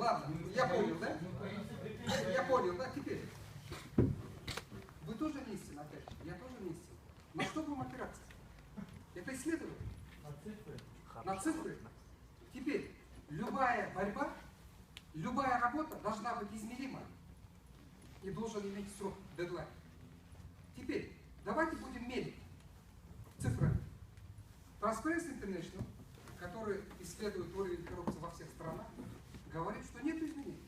ладно, я понял, да? Я, понял, да, теперь. Вы тоже истина, опять же, я тоже истина. На что будем опираться? Это исследование. На цифры. Теперь, любая борьба, любая работа должна быть измерима и должен иметь срок, дедлайн. Теперь, давайте будем мерить цифрами. Transparency International, который исследует уровень коррупции во всех странах, говорит, что нет изменений.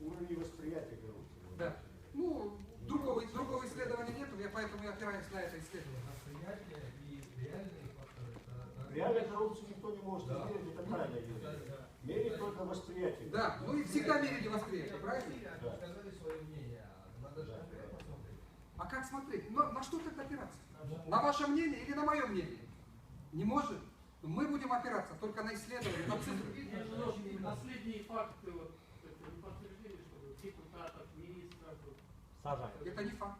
Уровень восприятия коррупции. Да. Ну, другого, другого исследования нет, я поэтому и опираюсь на это исследование. Восприятие и реальные факторы. Реально коррупцию никто не может Да. измерить, это правильно Да, говорит. да. Мерить только восприятие. Да, ну и всегда мерили восприятие, правильно? Да. Сказали свое мнение, а надо же смотреть. А как смотреть? Но на что тогда опираться? На ваше мнение или на мое мнение? Не может. Мы будем опираться только на исследования, на цифры. Факты вот, это не что депутатов, министров. Сажают. Это не факт.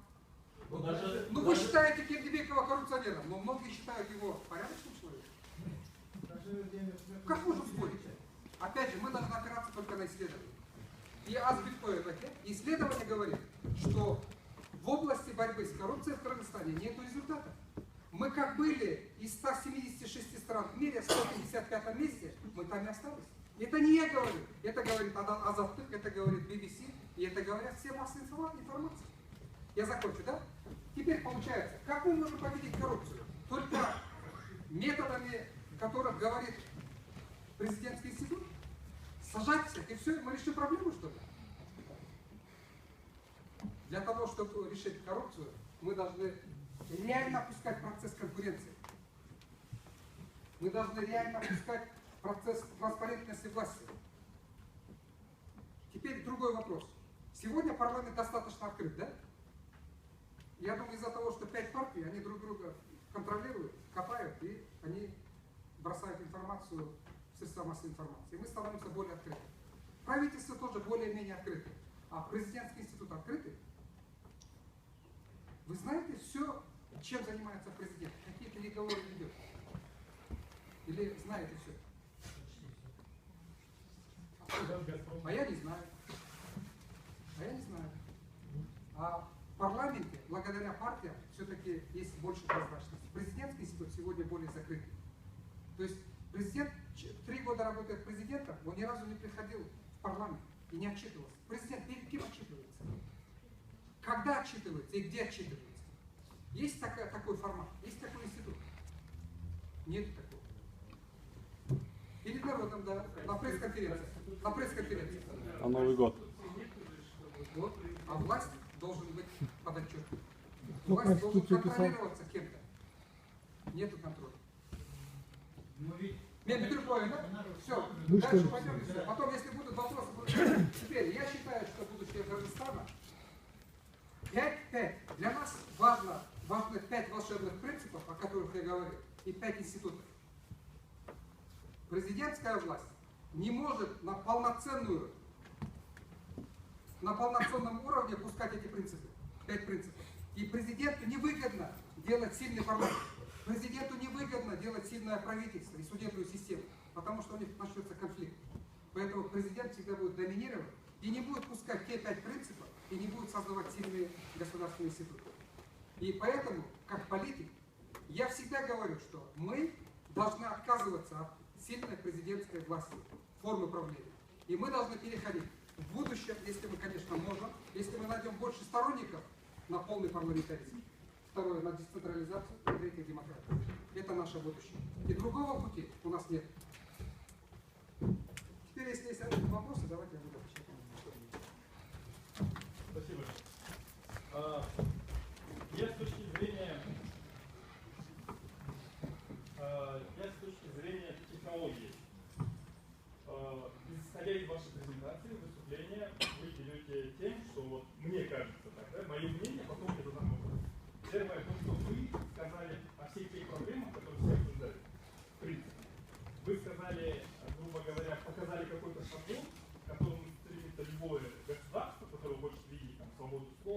Вот даже- Ну вы считаете Кирдебекова коррупционером, но многие считают его порядочным человеком. Как можно спорить? Опять же, мы должны опираться только на исследования. И Азбитпоэбаке исследование говорит, что в области борьбы с коррупцией в Кыргызстане нет результатов. Как были из 176 стран в мире, в 155 месте, мы там и остались. Это не я говорю, это говорит Ада- Азаттык, это говорит BBC, и это говорят все информа- информации. Я закончу, да? Теперь получается, как мы можем победить коррупцию? Только методами, которых говорит президентский институт? Сажать всех, и все, мы решим проблему, что ли? Для того, чтобы решить коррупцию, мы должны реально опускать процесс конкуренции. Мы должны реально опускать процесс транспарентности власти. Теперь другой вопрос. Сегодня парламент достаточно открыт, да? Я думаю, из-за того, что пять партий, они друг друга контролируют, копают, и они бросают информацию в средства массовой информации. И мы становимся более открыты. Правительство тоже более-менее открыто. А президентский институт открытый. Вы знаете все, чем занимается президент? Какие переговоры ведет? Или знаете все? А я не знаю. А я не знаю. А в парламенте, благодаря партиям, все-таки есть больше прозрачности. Президентский институт сегодня более закрытый. То есть президент, три года работает президентом, он ни разу не приходил в парламент и не отчитывался. Президент перед кем отчитывается? Когда отчитывается и где отчитывается? Есть такая, такой формат, есть такой институт? Нет такого. Перед народом, да, на пресс-конференции. На пресс-конференции. На Новый год. Вот. А власть должен быть подотчетным. Власть должен контролироваться кем-то. Нету контроля. Ну Нет, Дмитрий Коин, да? Все, Ну дальше пойдем. Потом, если будут вопросы, будут. теперь я считаю, что будущее Кыргызстана 5-5. Для нас важно, важны 5 волшебных принципов, о которых я говорил, и 5 институтов. Президентская власть не может на полноценную, на полноценном уровне пускать эти принципы. Пять принципов. И президенту невыгодно делать сильный парламент. Президенту невыгодно делать сильное правительство и судебную систему, потому что у них начнется конфликт. Поэтому президент всегда будет доминировать и не будет пускать те пять принципов, и не будет создавать сильные государственные институты. И поэтому, как политик, я всегда говорю, что мы должны отказываться от сильной президентской власти, формы правления. И мы должны переходить в будущем, если мы, конечно, можем, если мы найдем больше сторонников на полный парламентаризм. Второе, на децентрализацию. И третье, демократию. Это наше будущее. И другого пути у нас нет.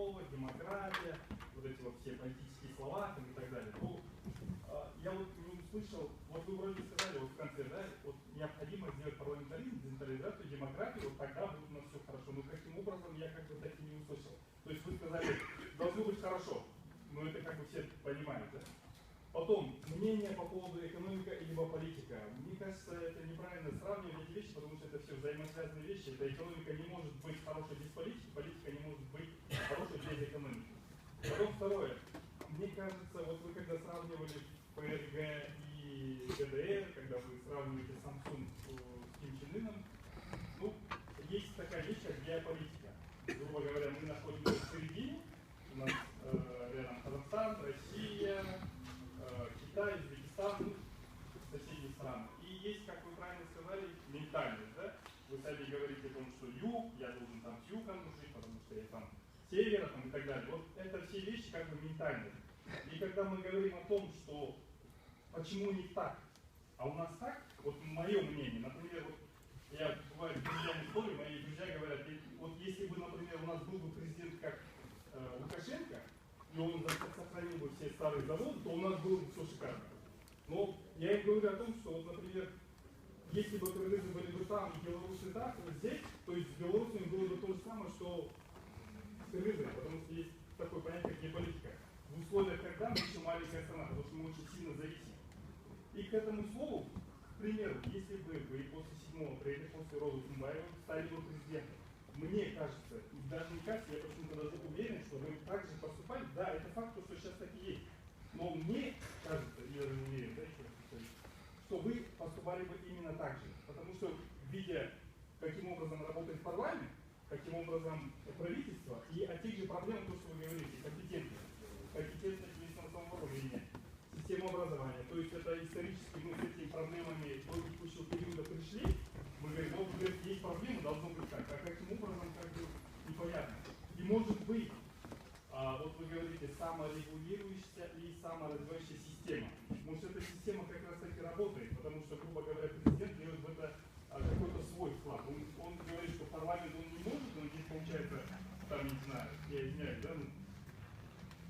слово, демократия, вот эти вот все политические слова там, и так далее. Ну, а, я вот услышал, вот вы вроде сказали вот в конце, да, вот необходимо сделать парламентаризм, децентрализацию, демократию, вот тогда будет у нас все хорошо. Но каким образом я как бы так и не услышал. То есть вы сказали, должно быть хорошо, но это как бы все понимают, да? Мнение по поводу экономика либо политика. Мне кажется, это неправильно сравнивать эти вещи, потому что это все взаимосвязанные вещи. Это экономика не может быть хорошей без политики, политика не может быть хорошей без экономики. Потом второе. Мне кажется, вот вы когда сравнивали ПРГ и ГДР, когда вы сравниваете Samsung э, с Ким Чен Ыном, ну, есть такая вещь, как геополитика. Грубо говоря, мы находимся в середине, у нас э, рядом Казахстан, Россия, э, Китай, Узбекистан, ну, соседние страны. И есть, как вы правильно сказали, ментальность, да? Вы сами говорите о том, что юг, я должен там с югом жить, потому что я там с севера там, и так далее. Вот это все вещи как бы ментальные. И когда мы говорим о том, что почему них так, а у нас так, вот мое мнение, например, вот я бываю друзьями спорю, мои друзья говорят, «Э, вот если бы, например, у нас был бы президент как э, Лукашенко, и он сохранил бы все старые заводы, то у нас было бы все шикарно. Но я им говорю о том, что, вот, например, если бы кыргызы были бы там, белорусы так, вот здесь, то есть с белорусами было бы то же самое, что с кыргызами, потому что есть такое понятие, как геополитика. В условиях, когда мы еще маленькая страна, потому что мы очень сильно зависим. И к этому слову, к примеру, если бы вы после седьмого апреля, после рода Тумбаева, стали бы президентом, мне кажется, и даже не кажется, я почему-то даже уверен, что вы так же поступали. Да, это факт, то, что сейчас так и есть. Но мне кажется, я не уверен, да, что вы поступали бы именно так же. Потому что, видя, каким образом работает парламент, каким образом правительство, и о тех же проблемах, то, что вы говорите, компетентность, компетентность местного самоуправления, система образования. То есть это исторически мы с этими проблемами до текущего периода пришли, мы говорим, вот говорит, есть проблемы, должно быть так. А каким образом, как бы непонятно. И может быть, а, вот вы говорите, саморегулирующаяся и саморазвивающая система. Может, эта система как раз таки работает, потому что, грубо говоря, президент делает в это а, какой-то свой вклад. Он, он говорит, что парламент он не может, но здесь получается, там, не знаю, я извиняюсь, да, ну,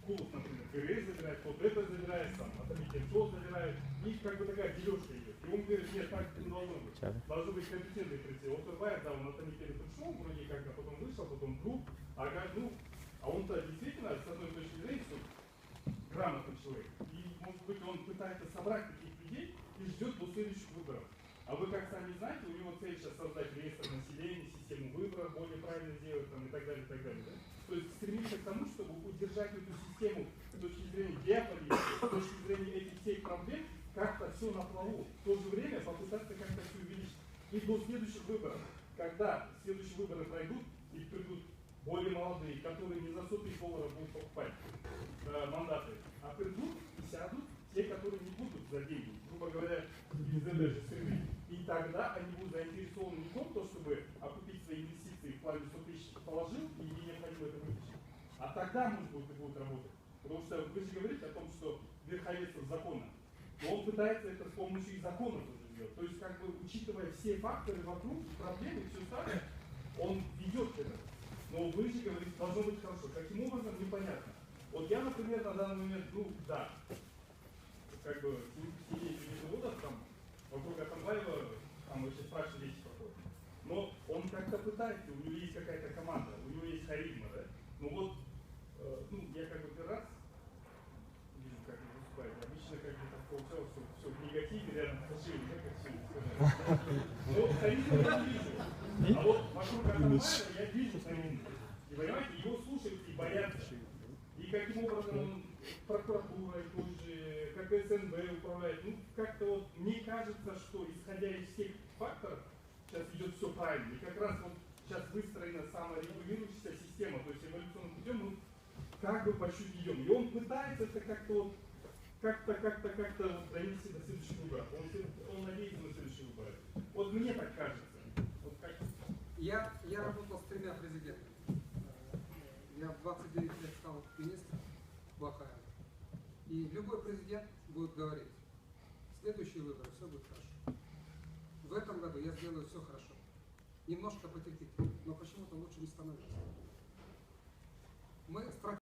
Кулов, например, КРС забирает, кто это забирает, там, то забирает. И как бы такая дележка идет. И он говорит, нет, так не должно быть. Должны быть компетентные прийти. Вот Ирбаев, да, он Амитера пришел, вроде как, а потом вышел, потом вдруг, а как, ну, а он-то действительно, с одной точки зрения, грамотный человек. И, может быть, он пытается собрать таких людей и ждет до следующих выборов. А вы, как сами знаете, у него цель сейчас создать реестр населения, систему выборов более правильно сделать там, и так далее, и так далее. Да? То есть стремиться к тому, чтобы удержать эту систему с точки зрения геополитики, с точки зрения этих всех проблем, как-то все на плаву. В то же время попытаться как-то все увеличить. И до следующих выборов, когда следующие выборы пройдут, и придут более молодые, которые не за 100 тысяч долларов будут покупать э, мандаты, а придут и сядут те, которые не будут за деньги, грубо говоря, из этой же среды. И тогда они будут заинтересованы не в том, то, чтобы окупить свои инвестиции в плане 100 тысяч положил и не необходимо это вытащить. А тогда, может быть, это будет работать. Потому что вы же говорите о том, что верховенство закона. Но он пытается это с помощью и законов уже. То есть, как бы, учитывая все факторы вокруг, проблемы, все остальное, он ведет к этому. Но вы же говорите, должно быть хорошо. Каким образом, непонятно. Вот я, например, на данный момент, ну, да, как бы сидеть не заводов там, вокруг Атамбаева, там страшные вещи проходят. Но он как-то пытается, у него есть какая-то команда, у него есть харизма, да? Ну вот, э, ну, я как бы первый раз вижу, как он выступает. Обычно как бы так получалось, что все в негативе, рядом с да, как все сказать. Но харизму я не вижу. А вот вокруг Атамбаева я вижу харизму. И понимаете, его слушают и боятся. И каким образом он прокуратурой той же, как СНБ управляет. Ну, как-то вот мне кажется, что исходя из всех факторов, сейчас идет все правильно. И как раз вот сейчас выстроена саморегулирующаяся система, то есть эволюционным путем мы как бы по чуть идем. И он пытается это как-то вот как-то, как-то, как-то вот донести до следующих выборов. Он, он надеется на следующие выборы. Вот мне так кажется. Вот как Я, я работал с тремя президентами. Я в 29 лет стал министром Бахаева. И любой президент будет говорить, следующие выборы все будет хорошо. В этом году я сделаю все хорошо. Немножко потерпите, но почему-то лучше не становится. Мы